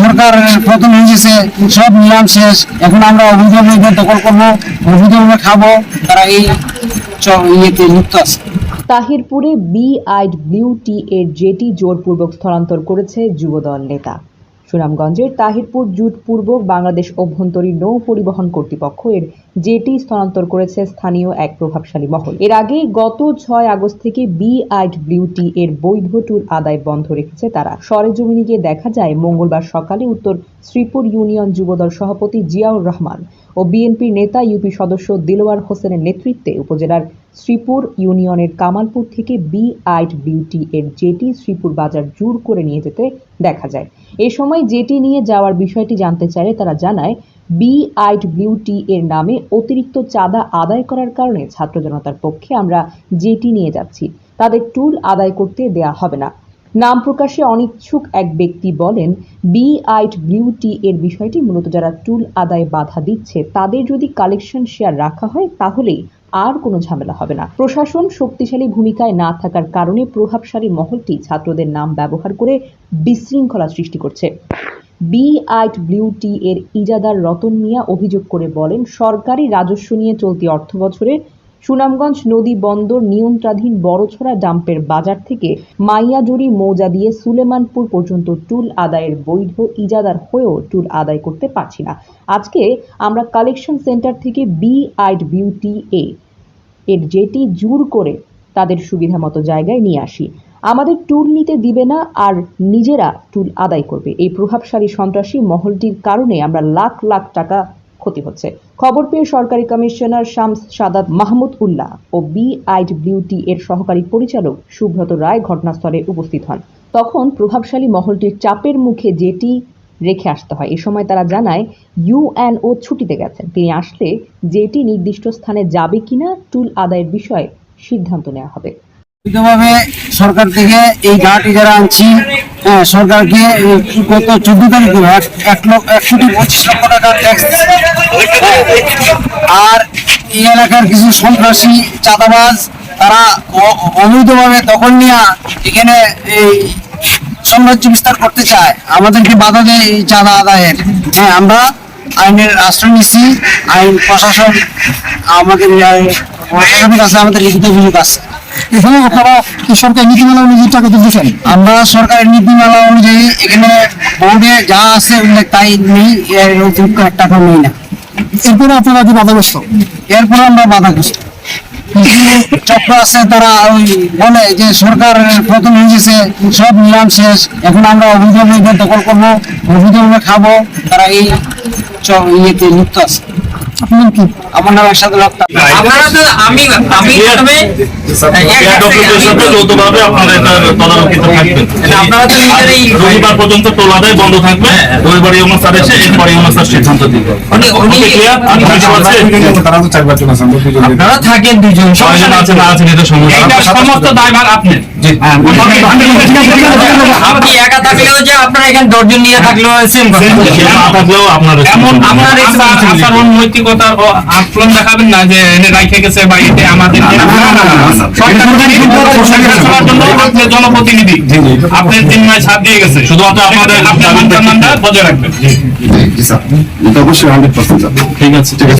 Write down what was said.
সরকার সব নিলাম শেষ। এখন আমরা করব খাব। তারা এই আছে। তাহিরপুরে বি আইড ব্লিউ টি এর জেটি জোরপূর্বক স্থানান্তর করেছে যুবদল নেতা। সুনামগঞ্জের তাহিরপুর জুট পূর্বক বাংলাদেশ অভ্যন্তরীণ নৌ পরিবহন কর্তৃপক্ষ এর জেটি স্থানান্তর করেছে স্থানীয় এক প্রভাবশালী মহল। এর আগে গত ছয় আগস্ট থেকে বি আইড ব্লিউ এর বৈধ ট্যুর আদায় বন্ধ রেখেছে তারা। সরেজমিনে গিয়ে দেখা যায়, মঙ্গলবার সকালে উত্তর শ্রীপুর ইউনিয়ন যুবদল সভাপতি জিয়াউর রহমান ও বিএনপির নেতা ইউপি সদস্য দিলওয়ার হোসেনের নেতৃত্বে উপজেলার শ্রীপুর ইউনিয়নের কামালপুর থেকে বি আইট বিউটি এর জেটি শ্রীপুর বাজার জোর করে নিয়ে যেতে দেখা যায়। এ সময় জেটি নিয়ে যাওয়ার বিষয়টি জানতে চাইলে তারা জানায়, বি আইট বিউটি এর নামে অতিরিক্ত চাঁদা আদায় করার কারণে ছাত্র জনতার পক্ষে আমরা জেটি নিয়ে যাচ্ছি। তাদের টুল আদায় করতে দেয়া হবে না। নাম প্রকাশে অনিচ্ছুক এক ব্যক্তি বলেন, বি আইট বিউটি এর বিষয়টি মূলত যারা টুল আদায় বাধা দিচ্ছে, তাদের যদি কালেকশন শেয়ার রাখা হয়, তাহলেই আর কোনো ঝামেলা হবে না। প্রশাসন শক্তিশালী ভূমিকায় না থাকার কারণে প্রভাবশালী মহলটি ছাত্রদের নাম ব্যবহার করে বিশৃঙ্খলা সৃষ্টি করছে। বি আইট ব্লিউটি এর ইজাদার রতন মিয়া অভিযোগ করে বলেন, সরকারি রাজস্ব নিয়ে চলতি অর্থ বছরে সুনামগঞ্জ নদী বন্দর নিয়ন্ত্রাধীন বড়ছড়া ডাম্পের বাজার থেকে মাইয়াজুরি মৌজা দিয়ে সুলেমানপুর পর্যন্ত টুল আদায়ের বৈধ ইজাদার হয়েও টুল আদায় করতে পারছি না। আজকে আমরা কালেকশন সেন্টার থেকে বি আইট বিউটি এ এর যেটি জোর করে তাদের সুবিধা মতো জায়গায় নিয়ে আসি। আমাদের টুল নিতে দিবে না আর নিজেরা টুল আদায় করবে। এই প্রভাবশালী সন্ত্রাসী মহলটির কারণে আমরা লাখ লাখ টাকা ক্ষতি হচ্ছে। খবর পেয়ে সরকারি কমিশনার শামস সাদাত মাহমুদ উল্লাহ ও বি আইড বিউটি এর সহকারী পরিচালক সুব্রত রায় ঘটনাস্থলে উপস্থিত হন। তখন প্রভাবশালী মহলটির চাপের মুখে যেটি রেখে আসতে হয়, এ সময় তারা জানায় ইউএনও ছুটিতে গেছেন। তিনি আসলে যেটি নির্দিষ্ট স্থানে যাবে কিনা টুল আদায়ের বিষয়ে সিদ্ধান্ত নেওয়া হবে। সরকার থেকে এই ঘাটি যারা আনছি সরকারকে এই গত চোদ্দ তারিখে এক- লক্ষ এক কোটি পঁচিশ লক্ষ ট্যাক্স আর এই এলাকার কিছু সন্ত্রাসী, চাঁদাবাজ, তারা অবৈধভাবে দখল নিয়ে এখানে এই সাম্রাজ্য বিস্তার করতে চায়। আমাদেরকে বাধা দেয় এই চাঁদা আদায়ের। হ্যাঁ আমরা আইনের আশ্রয় নিচ্ছি। আইন প্রশাসন আমাদের প্রশাসনের কাছে আমাদের লিখিত অভিযোগ আছে। এখানে আপনারা সরকার নীতিমালা অনুযায়ী টাকা আমরা সরকারের নীতিমালা অনুযায়ী এখানে বোর্ডে যা আছে উল্লেখ তাই নেই এর অতিরিক্ত এক টাকা নেই না। এরপরে আপনারা কি বাধাগ্রস্ত? এরপর আমরা বাধাগ্রস্ত। চক্র আছে তারা ওই বলে যে সরকার প্রথম হয়েছে সব নিয়ম শেষ। এখন আমরা অভিযোগে দখল করব অভিযোগে খাব তারা এই ইয়েতে লিপ্ত আছে। আপনার কি? আমার নাম একসাথে লোকটা আপনারা তো আমি আমি প্রথমে যৌথভাবে আপনারা এটা তদারকিতে থাকবেন। আপনারা তো নিজেরাই রবিবার পর্যন্ত টোলাদায় বন্ধ থাকবে। রবিবার ইউমার স্যার এসে এরপরে ইউমার স্যার সিদ্ধান্ত দিবে। উনি- উনি- Okay, clear? আর কিছু আছে? তারা তো চার পাঁচজন আছে আপনারা থাকেন দুজন। ছয়জন আছে না আছেন এটা সমস্যা। সমস্ত দায়ভার আপনার আপনি একা থাকলেও যে আপনারা এখানে দশজন নিয়ে থাকলেও সেম না থাকলেও আপনার এমন আপনার এই আচ্ছা, দেখাবেন না যে এনে রাখে গেছে বাড়িতে আমাদের আপনি জনপ্রতিনিধি আপনার জিম্মায় ছাড় দিয়ে গেছে শুধুমাত্র আপনাদের আপনার মান বজায় রাখবেন জি স্যার অবশ্যই হান্ড্রেড পার্সেন্ট ঠিক আছে ঠিক আছে